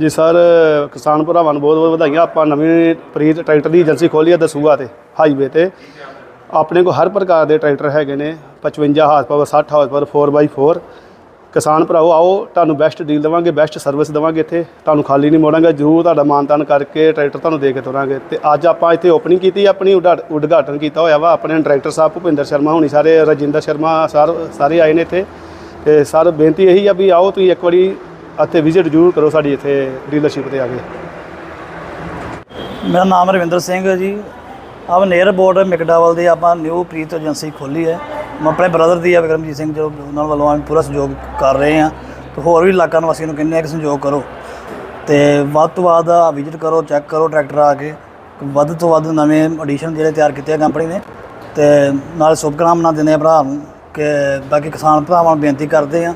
ਜੀ ਸਰ, ਕਿਸਾਨ ਭਰਾਵਾਂ ਨੂੰ ਬਹੁਤ ਬਹੁਤ ਵਧਾਈਆਂ। ਆਪਾਂ ਨਵੀਂ ਪ੍ਰੀਤ ਟਰੈਕਟਰ ਦੀ ਏਜੰਸੀ ਖੋਲੀ ਹੈ ਦਸੂਆ ਤੇ ਹਾਈਵੇ ਤੇ। ਆਪਣੇ ਕੋਲ ਹਰ ਪ੍ਰਕਾਰ ਦੇ ਟਰੈਕਟਰ ਹੈਗੇ ਨੇ 55 horse power 60 horse power 4x4 ਕਿਸਾਨ ਭਰਾਓ, ਆਓ ਤੁਹਾਨੂੰ ਬੈਸਟ ਡੀਲ ਦੇਵਾਂਗੇ ਬੈਸਟ ਸਰਵਿਸ ਦੇਵਾਂਗੇ ਇੱਥੇ। ਤੁਹਾਨੂੰ ਖਾਲੀ ਨਹੀਂ ਮੋੜਾਂਗੇ, ਜਰੂਰ ਤੁਹਾਡਾ ਮਾਨਤਾਨ ਕਰਕੇ ਟਰੈਕਟਰ ਤੁਹਾਨੂੰ ਦੇ ਕੇ ਤੁਰਾਂਗੇ। ਤੇ ਅੱਜ ਆਪਾਂ ਇੱਥੇ ਓਪਨਿੰਗ ਕੀਤੀ, ਆਪਣੀ ਉਡਾ- ਉਦਘਾਟਨ ਕੀਤਾ ਹੋਇਆ ਵਾ। ਆਪਣੇ ਡਾਇਰੈਕਟਰ ਸਾਹਿਬ ਭੁਪਿੰਦਰ ਸ਼ਰਮਾ ਹੋਣੀ, ਸਾਰੇ ਰਜਿੰਦਰ ਸ਼ਰਮਾ ਸਰ, ਸਾਰੇ ਆਏ ਨੇ ਇੱਥੇ। ਤੇ ਸਰ, ਬੇਨਤੀ ਇਹੀ ਆ ਵੀ ਆਓ ਤੁਸੀਂ ਇੱਕ ਵਾਰੀ ਅਤੇ ਵਿਜ਼ਿਟ ਜ਼ਰੂਰ ਕਰੋ ਸਾਡੀ ਇੱਥੇ ਡੀਲਰਸ਼ਿਪ ਤੇ ਆ ਕੇ। ਮੇਰਾ ਨਾਮ ਰਵਿੰਦਰ ਸਿੰਘ ਹੈ ਜੀ। ਆਪ ਨੇਅਰ ਬੋਰਡ ਮਿਕਡਾਵਲ ਦੀ ਆਪਾਂ ਨਿਊ ਪ੍ਰੀਤ ਏਜੰਸੀ ਖੋਲੀ ਹੈ। ਮੈਂ ਆਪਣੇ ਬ੍ਰਦਰ ਦੀ ਆ, ਵਿਕਰਮਜੀਤ ਸਿੰਘ, ਜੋ ਉਹਨਾਂ ਵੱਲੋਂ ਅਸੀਂ ਪੂਰਾ ਸਹਿਯੋਗ ਕਰ ਰਹੇ ਹਾਂ। ਤੇ ਹੋਰ ਵੀ ਇਲਾਕਾ ਨਿਵਾਸੀਆਂ ਨੂੰ ਕਹਿੰਦੇ ਆ ਕਿ ਸਹਿਯੋਗ ਕਰੋ। ਤੇ ਵੱਧ ਤੋਂ ਵੱਧ ਵਿਜ਼ਿਟ ਕਰੋ ਚੈੱਕ ਕਰੋ ਟਰੈਕਟਰ ਆ ਕੇ। ਵੱਧ ਤੋਂ ਵੱਧ ਨਵੇਂ ਐਡੀਸ਼ਨ ਜਿਹੜੇ ਤਿਆਰ ਕੀਤੇ ਆ ਕੰਪਨੀ ਨੇ। ਤੇ ਨਾਲ ਸ਼ੁਭਕਾਮਨਾ ਦਿੰਦੇ ਆ ਭਰਾ ਨੂੰ ਕਿ ਬਾਕੀ ਕਿਸਾਨ ਭਰਾਵਾਂ ਨੂੰ ਬੇਨਤੀ ਕਰਦੇ ਆ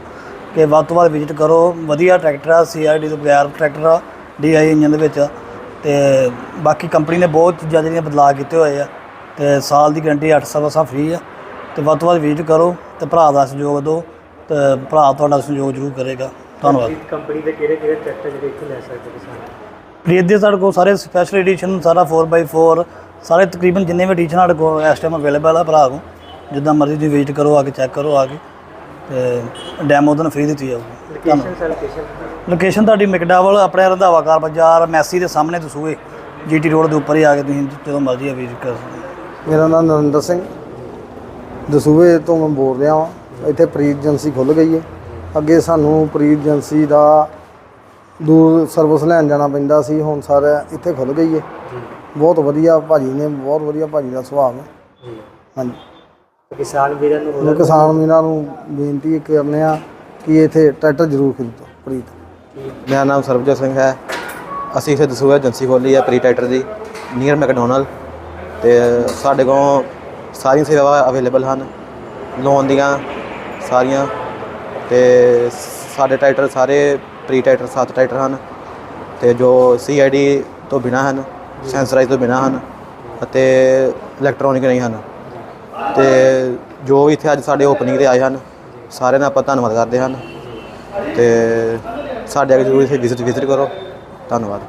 ਕਿ ਵੱਧ ਤੋਂ ਵੱਧ ਵਿਜ਼ਿਟ ਕਰੋ। ਵਧੀਆ ਟਰੈਕਟਰ ਆ ਸੀਆਰਡੀ ਤੋਂ ਬਗੈਰ ਟਰੈਕਟਰ ਆ ਡੀਆਈ ਇੰਜਨ ਦੇ ਵਿੱਚ। ਤੇ ਬਾਕੀ ਕੰਪਨੀ ਨੇ ਬਹੁਤ ਚੀਜ਼ਾਂ ਜਿਹੜੀਆਂ ਬਦਲਾਅ ਕੀਤੇ ਹੋਏ ਆ। ਤੇ ਸਾਲ ਦੀ ਗਾਰੰਟੀ 8 ਸਰਵਿਸਾਂ ਫ੍ਰੀ ਆ। ਤੇ ਵੱਧ ਤੋਂ ਵੱਧ ਵਿਜ਼ਿਟ ਕਰੋ ਤੇ ਭਰਾ ਦਾ ਸਹਿਯੋਗ ਦਿਓ ਤੇ ਭਰਾ ਤੁਹਾਡਾ ਸਹਿਯੋਗ ਜ਼ਰੂਰ ਕਰੇਗਾ। ਧੰਨਵਾਦ। ਕੰਪਨੀ ਦੇ ਕਿਹੜੇ ਕਿਹੜੇ ਟਰੈਕਟਰ ਜਿਹੜੇ ਇੱਥੇ ਲੈ ਸਕਦੇ ਕਿਸਾਨ ਪ੍ਰੀਤ ਦੇ ਸਾਡੇ ਕੋਲ ਸਾਰੇ ਸਪੈਸ਼ਲ ਐਡੀਸ਼ਨ ਸਾਰਾ 4x4 ਸਾਰੇ ਤਕਰੀਬਨ ਜਿੰਨੇ ਵੀ ਐਡੀਸ਼ਨ ਸਾਡੇ ਕੋਲ ਇਸ ਟਾਈਮ ਅਵੇਲੇਬਲ ਆ ਭਰਾ ਕੋ ਜਿੱਦਾਂ ਮਰਜ਼ੀ ਤੁਸੀਂ ਵਿਜ਼ਿਟ ਕਰੋ ਆ ਕੇ ਚੈੱਕ ਕਰੋ ਆ ਕੇ। ਤੇ ਡੈਮੋ ਤੁਹਾਨੂੰ ਫ੍ਰੀ ਦਿੱਤੀ ਜਾਊਗੀ। ਲੋਕੇਸ਼ਨ ਸਰ ਲੋਕੇਸ਼ਨ ਲੋਕੇਸ਼ਨ ਤੁਹਾਡੀ ਮਿਕਡਾਵਲ ਆਪਣੇ ਰੰਧਾਵਾ ਕਾਰ ਬਾਜ਼ਾਰ ਮੈਸੀ ਦੇ ਸਾਹਮਣੇ ਦਸੂਏ ਜੀਟੀ ਰੋਡ ਦੇ ਉੱਪਰ ਹੀ ਆ ਕੇ ਤੁਸੀਂ ਜਦੋਂ ਮਰਜ਼ੀ ਆ ਵਿਜ਼ਿਟ ਕਰ ਸਕਦੇ ਹੋ। ਮੇਰਾ ਨਾਮ ਨਰਿੰਦਰ ਸਿੰਘ। ਦਸੂਹੇ ਤੋਂ ਮੈਂ ਬੋਲ ਰਿਹਾ ਹਾਂ ਇੱਥੇ ਪ੍ਰੀਤ ਏਜੰਸੀ ਖੁੱਲ ਗਈ ਹੈ। ਅੱਗੇ ਸਾਨੂੰ ਪ੍ਰੀਤ ਏਜੰਸੀ ਦਾ ਦੂਰ ਸਰਵਿਸ ਲੈਣ ਜਾਣਾ ਪੈਂਦਾ ਸੀ। ਹੁਣ ਸਾਰਾ ਇੱਥੇ ਖੁੱਲ ਗਈ ਹੈ। ਬਹੁਤ ਵਧੀਆ ਭਾਜੀ ਨੇ ਬਹੁਤ ਵਧੀਆ ਭਾਜੀ ਦਾ ਸੁਭਾਅ ਹੈ ਹਾਂਜੀ। ਕਿਸਾਨ ਵੀਰਾਂ ਨੂੰ ਮੈਂ ਕਿਸਾਨ ਵੀਰਾਂ ਨੂੰ ਬੇਨਤੀ ਕਰਨੇ ਆ ਕਿ ਇੱਥੇ ਟਰੈਕਟਰ ਜ਼ਰੂਰ ਖਰੀਦੋ ਪ੍ਰੀਤ ਮੇਰਾ ਨਾਮ ਸਰਬਜੋਤ ਸਿੰਘ ਹੈ। ਅਸੀਂ ਇੱਥੇ ਦਸੂਹਾ ਏਜੰਸੀ ਖੋਲੀ ਹੈ ਪ੍ਰੀ ਟਰੈਕਟਰ ਦੀ, ਨੀਅਰ ਮੈਕਡੋਨਲ। ਤੇ ਸਾਡੇ ਕੋਲ ਸਾਰੀਆਂ ਸੇਵਾਵਾਂ ਅਵੇਲੇਬਲ ਹਨ, ਲੋਨ ਦੀਆਂ ਸਾਰੀਆਂ। ਤੇ ਸਾਡੇ ਟਰੈਕਟਰ ਸਾਰੇ ਪ੍ਰੀ ਟਰੈਕਟਰ, ਸੱਤ ਟਰੈਕਟਰ ਹਨ। ਤੇ ਜੋ ਸੀਆਈਡੀ ਤੋਂ ਬਿਨਾ ਹਨ, ਸੈਂਸਰਾਈਜ਼ ਤੋਂ ਬਿਨਾ ਹਨ, ਅਤੇ ਇਲੈਕਟ੍ਰੋਨਿਕ ਨਹੀਂ ਹਨ। ਤੇ ਜੋ ਵੀ ਇੱਥੇ ਅੱਜ ਸਾਡੇ ਓਪਨਿੰਗ ਤੇ ਆਏ ਹਨ, ਸਾਰਿਆਂ ਦਾ ਆਪਾਂ ਧੰਨਵਾਦ ਕਰਦੇ ਹਨ। ਤੇ ਸਾਡੇ ਅੱਗੇ ਜ਼ਰੂਰ ਇੱਥੇ ਵਿਜ਼ਿਟ ਵਿਜ਼ਿਟ ਕਰੋ। ਧੰਨਵਾਦ।